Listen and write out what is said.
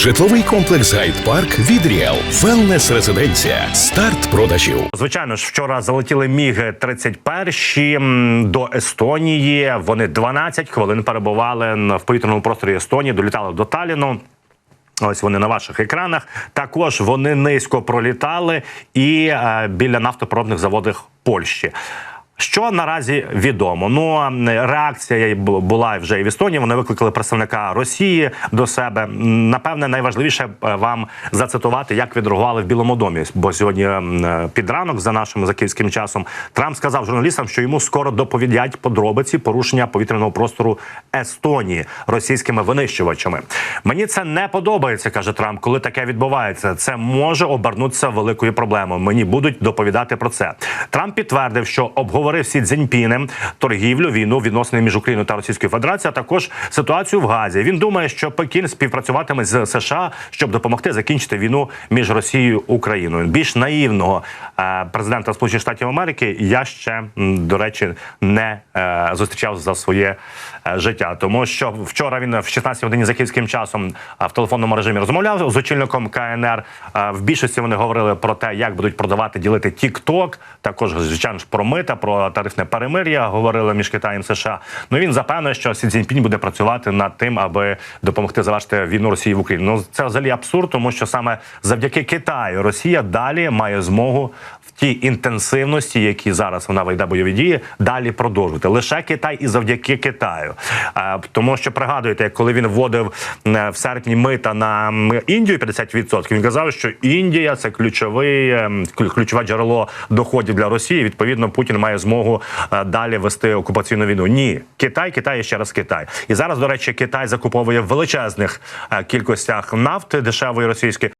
Житловий комплекс Гайд Парк від Ріел. Велнес резиденція. Старт продажів. Звичайно ж, вчора залетіли міги 31 до Естонії. Вони 12 хвилин перебували в повітряному просторі Естонії, долітали до Таліну. Ось вони на ваших екранах. Також вони низько пролітали і е, біля нафтопроводних заводів Польщі. Що наразі відомо? Ну реакція була вже і в Естонії. Вони викликали представника Росії до себе. Напевне, найважливіше е, вам зацитувати, як відреагували в Білому домі. Бо сьогодні е, під ранок, за нашим за київським часом, Трамп сказав журналістам, що йому скоро доповідять подробиці порушення повітряного простору Естонії російськими винищувачами. Мені це не подобається, каже Трамп. Коли таке відбувається, це може обернутися великою проблемою. Мені будуть доповідати про це. Трамп підтвердив, що обговорив Сі Цзіньпінем торгівлю, війну, відносини між Україною та Російською Федерацією, а також ситуацію в Газі. Він думає, що Пекін співпрацюватиме з США, щоб допомогти закінчити війну між Росією і Україною. Більш наївного е, президента Сполучених Штатів Америки я ще до речі не е, зустрічав за своє е, життя, тому що вчора він в 16 годині за київським часом в телефонному режимі розмовляв з очільником КНР. В більшості вони говорили про те, як будуть продавати ділити TikTok, також звичайно ж про мита, про тарифне перемир'я говорили між Китаєм і США. Ну він запевнив, що Сі Цзіньпінь буде працювати над тим, аби допомогти завершити війну Росії в Україні. Ну це взагалі абсурд, тому що саме завдяки Китаю Росія далі має змогу тій інтенсивності, які зараз вона веде бойові дії, далі продовжувати лише Китай і завдяки Китаю. Е, Тому що пригадуєте, коли він вводив е, в серпні мита на Індію 50%, він казав, що Індія це ключовий е, ключове джерело доходів для Росії. Відповідно, Путін має змогу далі вести окупаційну війну. Ні, Китай, Китай і ще раз Китай. І зараз, до речі, Китай закуповує в величезних кількостях нафти дешевої російської.